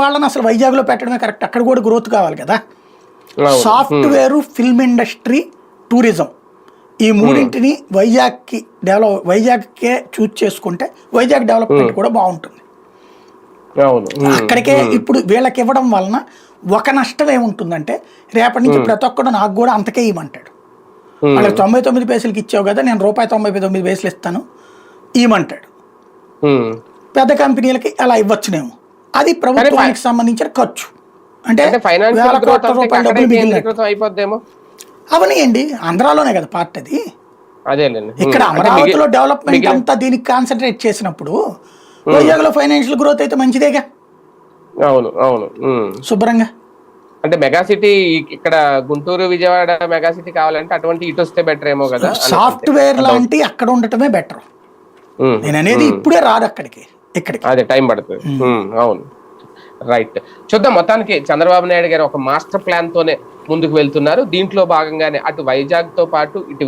వాళ్ళని అసలు వైజాగ్లో పెట్టడమే కరెక్ట్. అక్కడ కూడా గ్రోత్ కావాలి కదా. సాఫ్ట్వేర్ ఫిల్మ్ ఇండస్ట్రీ టూరిజం ఈ మూడింటిని వైజాగ్కి డెవలప్ వైజాగ్కే చూజ్ చేసుకుంటే వైజాగ్ డెవలప్మెంట్ కూడా బాగుంటుంది. అక్కడికే ఇప్పుడు వీళ్ళకి ఇవ్వడం వలన ఒక నష్టం ఏముంటుందంటే రేపటి నుంచి ప్రతి ఒక్కడు నాకు కూడా అంతకే ఇవ్వమంటాడు. వాళ్ళకి తొంభై తొమ్మిది పైసలకి ఇచ్చావు కదా నేను రూపాయి తొంభై తొమ్మిది పైసలు ఇస్తాను ఇవ్వమంటాడు. పెద్ద కంపెనీలకి అలా ఇవ్వచ్చునేమో. అది ప్రభుత్వానికి సంబంధించిన ఖర్చు. అంటే వేల కోట్ల రూపాయల డబ్బులు అవనియండి ఆంధ్రాలోనే కదా పార్ట్ అది. ఇక్కడ అమరావతిలో డెవలప్మెంట్ అంతా దీనికి కాన్సన్ట్రేట్ చేసినప్పుడు వైజాగ్లో ఫైనాన్షియల్ గ్రోత్ అయితే మంచిదేగా? అవును అవును. శుభ్రంగా? అంటే మెగా సిటీ ఇక్కడ గుంటూరు విజయవాడ మెగా సిటీ కావాలంటే అటువంటి ఇటు వస్తే బెటర్ ఏమో కదా సాఫ్ట్వేర్ లాంటి అక్కడ ఉండటమే బెటర్ నేను అనేది ఇప్పుడే రాదు అక్కడికి ఇక్కడికి. అదే టైం పడుతుంది. అవును. రైట్. చూద్దాం మొత్తానికి చంద్రబాబు నాయుడు గారు ఒక మాస్టర్ ప్లాన్ తోనే ముందుకు వెళ్తున్నారు. దీంట్లో భాగంగానే అటు వైజాగ్తో పాటు ఇటు